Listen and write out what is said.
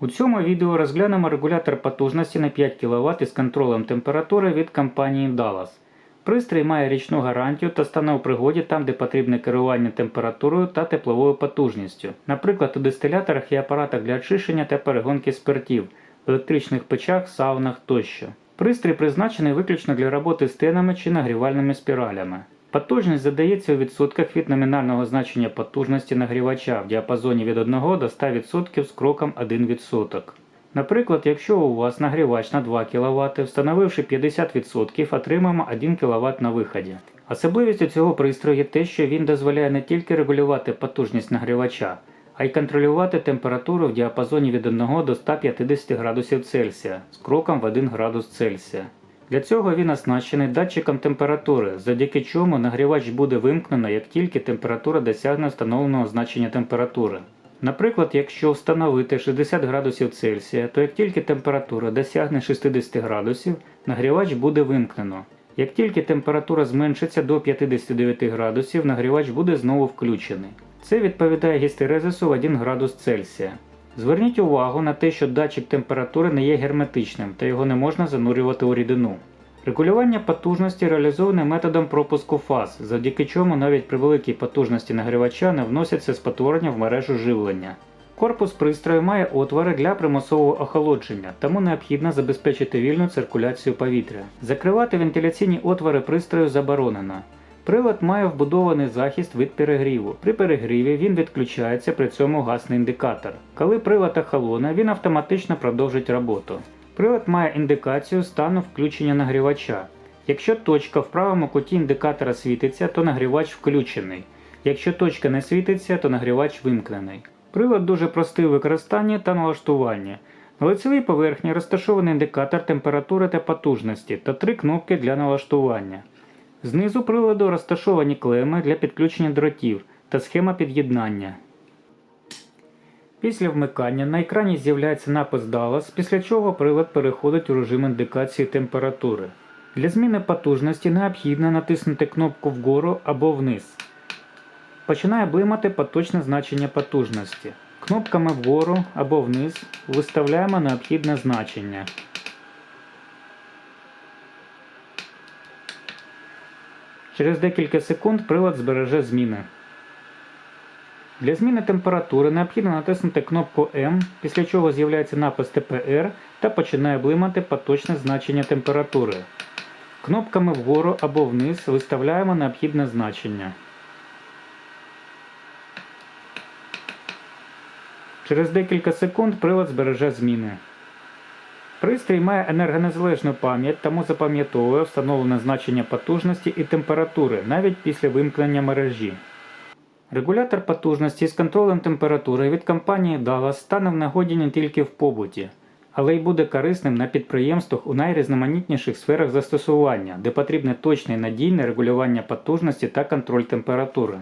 У цьому відео розглянемо регулятор потужності на 5 кВт із контролем температури від компанії Dallas. Пристрій має річну гарантію та стане у пригоді там, де потрібне керування температурою та тепловою потужністю, наприклад, у дистиляторах і апаратах для очищення та перегонки спиртів, електричних печах, саунах тощо. Пристрій призначений виключно для роботи з тенами чи нагрівальними спіралями. Потужність задається у відсотках від номінального значення потужності нагрівача в діапазоні від 1 до 100% з кроком 1%. Наприклад, якщо у вас нагрівач на 2 кВт, встановивши 50%, отримаємо 1 кВт на виході. Особливістю цього пристрою є те, що він дозволяє не тільки регулювати потужність нагрівача, а й контролювати температуру в діапазоні від 1 до 150 градусів Цельсія з кроком в 1 градус Цельсія. Для цього він оснащений датчиком температури, завдяки чому нагрівач буде вимкнено, як тільки температура досягне встановленого значення температури. Наприклад, якщо встановити 60 градусів Цельсія, то як тільки температура досягне 60 градусів, нагрівач буде вимкнено. Як тільки температура зменшиться до 59 градусів, нагрівач буде знову включений. Це відповідає гістерезису в 1 градус Цельсія. Зверніть увагу на те, що датчик температури не є герметичним та його не можна занурювати у рідину. Регулювання потужності реалізоване методом пропуску фаз, завдяки чому навіть при великій потужності нагрівача не вносяться спотворення в мережу живлення. Корпус пристрою має отвори для примусового охолодження, тому необхідно забезпечити вільну циркуляцію повітря. Закривати вентиляційні отвори пристрою заборонено. Прилад має вбудований захист від перегріву. При перегріві він відключається, при цьому гасне індикатор. Коли прилад охолоне, він автоматично продовжить роботу. Прилад має індикацію стану включення нагрівача. Якщо точка в правому куті індикатора світиться, то нагрівач включений. Якщо точка не світиться, то нагрівач вимкнений. Прилад дуже простий у використанні та налаштуванні. На лицевій поверхні розташований індикатор температури та потужності та три кнопки для налаштування. Знизу приладу розташовані клеми для підключення дротів та схема під'єднання. Після вмикання на екрані з'являється напис Dallas, після чого прилад переходить у режим індикації температури. Для зміни потужності необхідно натиснути кнопку вгору або вниз. Починає блимати поточне значення потужності. Кнопками вгору або вниз виставляємо необхідне значення. Через декілька секунд прилад збереже зміни. Для зміни температури необхідно натиснути кнопку М, після чого з'являється напис ТПР та починає блимати поточне значення температури. Кнопками вгору або вниз виставляємо необхідне значення. Через декілька секунд прилад збереже зміни. Пристрій має енергонезалежну пам'ять, тому запам'ятовує встановлене значення потужності і температури навіть після вимкнення мережі. Регулятор потужності з контролем температури від компанії Dallas стане в нагоді не тільки в побуті, але й буде корисним на підприємствах у найрізноманітніших сферах застосування, де потрібне точне і надійне регулювання потужності та контроль температури.